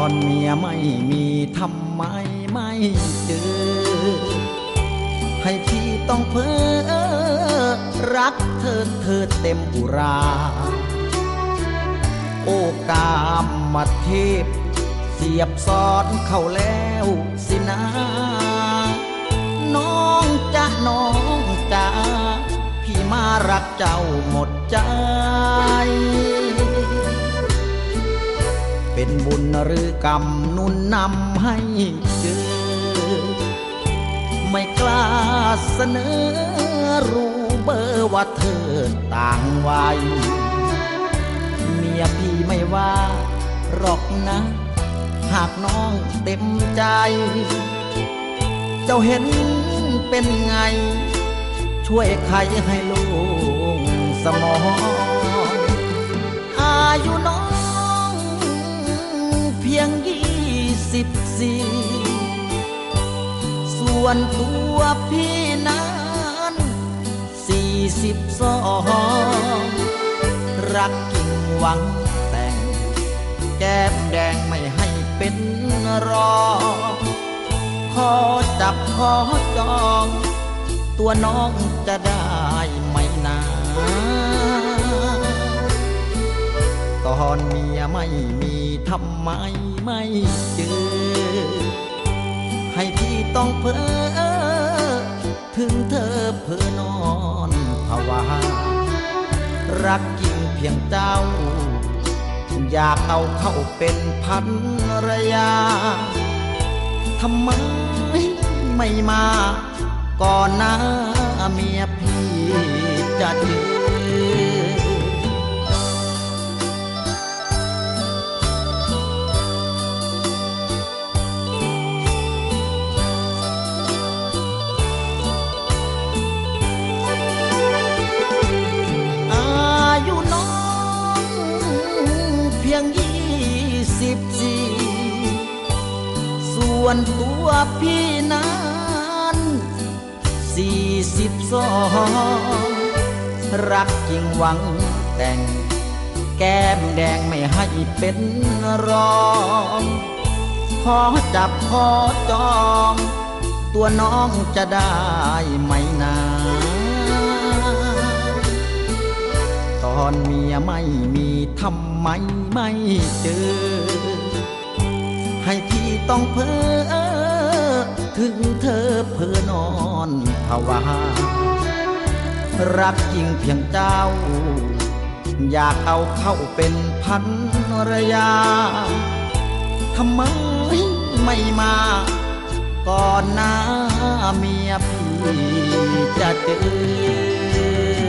อนเมียไม่มีทำไมไม่เจอ ให้พี่ต้องเพ้อรักเธอเธอเต็มอุรา โอกามมาเทพ เสียบซอนเข้าแล้วสินะ น้องจะน้องจะพี่มารักเจ้าหมด เป็นบุญหรือกรรมนุนนำให้เจอ ไม่กล้าเสนอรู้เบอร์ว่าเธอต่างวัยเมียพี่ไม่ว่าหรอกนะ หากน้องเต็มใจ เจ้าเห็นเป็นไง ช่วยใครให้ลูกสมองอายุน้อง สิบสี่ส่วนตัวพี่นั้นสี่สิบสองรักจริงหวังแต่ง แก้มแดงไม่ให้เป็นรอ ขอจับขอจอง ตัวน้องจะได้ไหมนาตอนเมียไม่มีทำไมไม่เจอ องเพ้อถึงเธอเพ้อนอนภาวารักจริงเพียงเจ้า อยากเอาเข้าเป็นพันรยาทำไมไม่มา ก่อนหน้าเมียพี่จะเจ ส่วนตัวพี่นั้นสี่สิบสองรักจริงหวังแต่ง แก้มแดงไม่ให้เป็นรองขอจับขอจอง ตัวน้องจะได้ไหมนาตอนเมียไม่มีทำไมไม่เจอ ต้องเพ้อถึงเธอเพ้อนอนภาวารักจริงเพียงเจ้า อยากเอาเข้าเป็นพันรยาทำไมไม่มา ก่อนหน้าเมียพี่จะเจอ